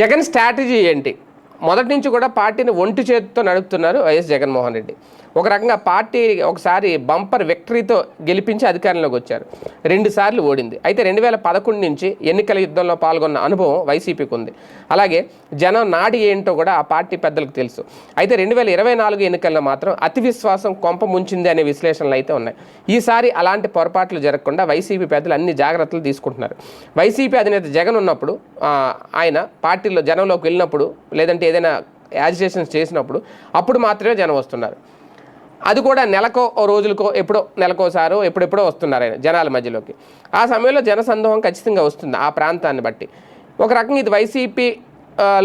Jagan strategy ఏంటి? మొదటి నుంచి కూడా పార్టీని ఒంటి చేతితో నడుపుతున్నారు వైఎస్ జగన్మోహన్ రెడ్డి. ఒక రకంగా పార్టీ ఒకసారి బంపర్ విక్టరీతో గెలిపించి అధికారంలోకి వచ్చారు. రెండు సార్లు ఓడింది. అయితే రెండు వేల పదకొండు నుంచి ఎన్నికల యుద్ధంలో పాల్గొన్న అనుభవం వైసీపీకి ఉంది. అలాగే జనం నాడి ఏంటో కూడా ఆ పార్టీ పెద్దలకు తెలుసు. అయితే రెండు వేల ఇరవై నాలుగు ఎన్నికల్లో మాత్రం అతి విశ్వాసం కొంప ముంచింది అనే విశ్లేషణలు అయితే ఉన్నాయి. ఈసారి అలాంటి పొరపాట్లు జరగకుండా వైసీపీ పెద్దలు అన్ని జాగ్రత్తలు తీసుకుంటున్నారు. వైసీపీ అధినేత జగన్ ఉన్నప్పుడు ఆయన పార్టీలో జనంలోకి వెళ్ళినప్పుడు లేదంటే ఏదైనా యాజిటేషన్స్ చేసినప్పుడు అప్పుడు మాత్రమే జనం వస్తున్నారు. అది కూడా నెలకో ఓ రోజులకో ఎప్పుడో నెలకోసారో ఎప్పుడెప్పుడో వస్తున్నారు ఆయన జనాల మధ్యలోకి. ఆ సమయంలో జనసందోహం ఖచ్చితంగా వస్తుంది ఆ ప్రాంతాన్ని బట్టి. ఒక రకంగా ఇది వైసీపీ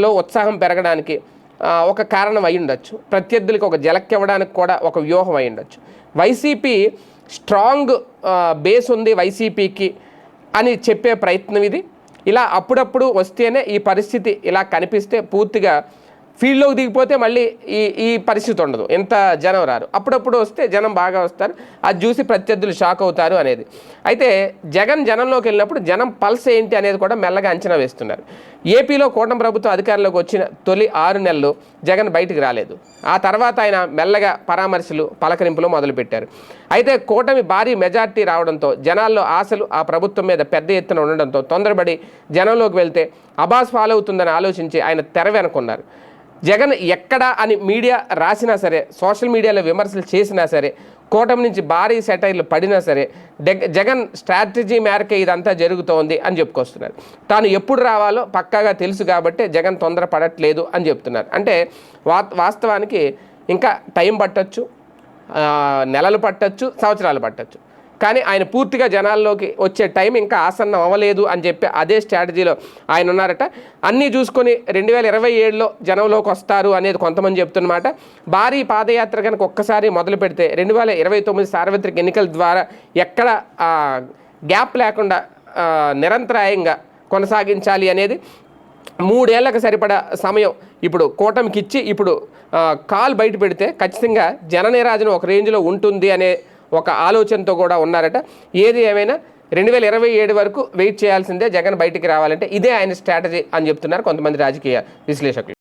లో ఉత్సాహం పెరగడానికి ఒక కారణం అయి ఉండొచ్చు. ప్రత్యర్థులకు ఒక జలక్కివ్వడానికి కూడా ఒక వ్యూహం అయి ఉండొచ్చు. వైసీపీ స్ట్రాంగ్ బేస్ ఉంది వైసీపీకి అని చెప్పే ప్రయత్నం ఇది. ఇలా అప్పుడప్పుడు వస్తేనే ఈ పరిస్థితి ఇలా కనిపిస్తే పూర్తిగా ఫీల్డ్లోకి దిగిపోతే మళ్ళీ ఈ ఈ పరిస్థితి ఉండదు. ఎంత జనం రారు. అప్పుడప్పుడు వస్తే జనం బాగా వస్తారు. అది చూసి ప్రత్యర్థులు షాక్ అవుతారు అనేది. అయితే జగన్ జనంలోకి వెళ్ళినప్పుడు జనం పల్స్ ఏంటి అనేది కూడా మెల్లగా అంచనా వేస్తున్నారు. ఏపీలో కూటమి ప్రభుత్వం అధికారంలోకి వచ్చిన తొలి ఆరు నెలలు జగన్ బయటికి రాలేదు. ఆ తర్వాత ఆయన మెల్లగా పరామర్శలు పలకరింపులు మొదలుపెట్టారు. అయితే కూటమి భారీ మెజార్టీ రావడంతో జనాల్లో ఆశలు ఆ ప్రభుత్వం మీద పెద్ద ఎత్తున ఉండడంతో తొందరపడి జనంలోకి వెళ్తే అబాస్ ఫాలో అవుతుందని ఆలోచించి ఆయన తెర వెనుకున్నారు. జగన్ ఎక్కడ అని మీడియా రాసినా సరే సోషల్ మీడియాలో విమర్శలు చేసినా సరే కూటమి నుంచి భారీ సెటైర్లు పడినా సరే జగన్ స్ట్రాటజీ మేరకే ఇదంతా జరుగుతోంది అని చెప్పుకొస్తున్నారు. తాను ఎప్పుడు రావాలో పక్కాగా తెలుసు కాబట్టి జగన్ తొందర పడట్లేదు అని చెప్తున్నారు. అంటే వా వాస్తవానికి ఇంకా టైం పట్టచ్చు నెలలు పట్టచ్చు సంవత్సరాలు పట్టొచ్చు. కానీ ఆయన పూర్తిగా జనాల్లోకి వచ్చే టైం ఇంకా ఆసన్నం అవ్వలేదు అని చెప్పి అదే స్ట్రాటజీలో ఆయన ఉన్నారట. అన్నీ చూసుకొని రెండు వేల ఇరవై ఏడులో జనంలోకి వస్తారు అనేది కొంతమంది చెప్తున్నమాట. భారీ పాదయాత్ర కనుక ఒక్కసారి మొదలు పెడితే రెండు వేల ఇరవై తొమ్మిది సార్వత్రిక ఎన్నికల ద్వారా ఎక్కడ గ్యాప్ లేకుండా నిరంతరాయంగా కొనసాగించాలి అనేది మూడేళ్ళకు సరిపడా సమయం ఇప్పుడు కూటమికిచ్చి ఇప్పుడు కాల్ బయట పెడితే ఖచ్చితంగా జననిరాజన ఒక రేంజ్లో ఉంటుంది అనే ఒక ఆలోచనతో కూడా ఉన్నారట. ఏది ఏమైనా రెండు వేల ఇరవై ఏడు వరకు వెయిట్ చేయాల్సిందే జగన్ బయటికి రావాలంటే ఇదే ఆయన స్ట్రాటజీ అని చెప్తున్నారు కొంతమంది రాజకీయ విశ్లేషకులు.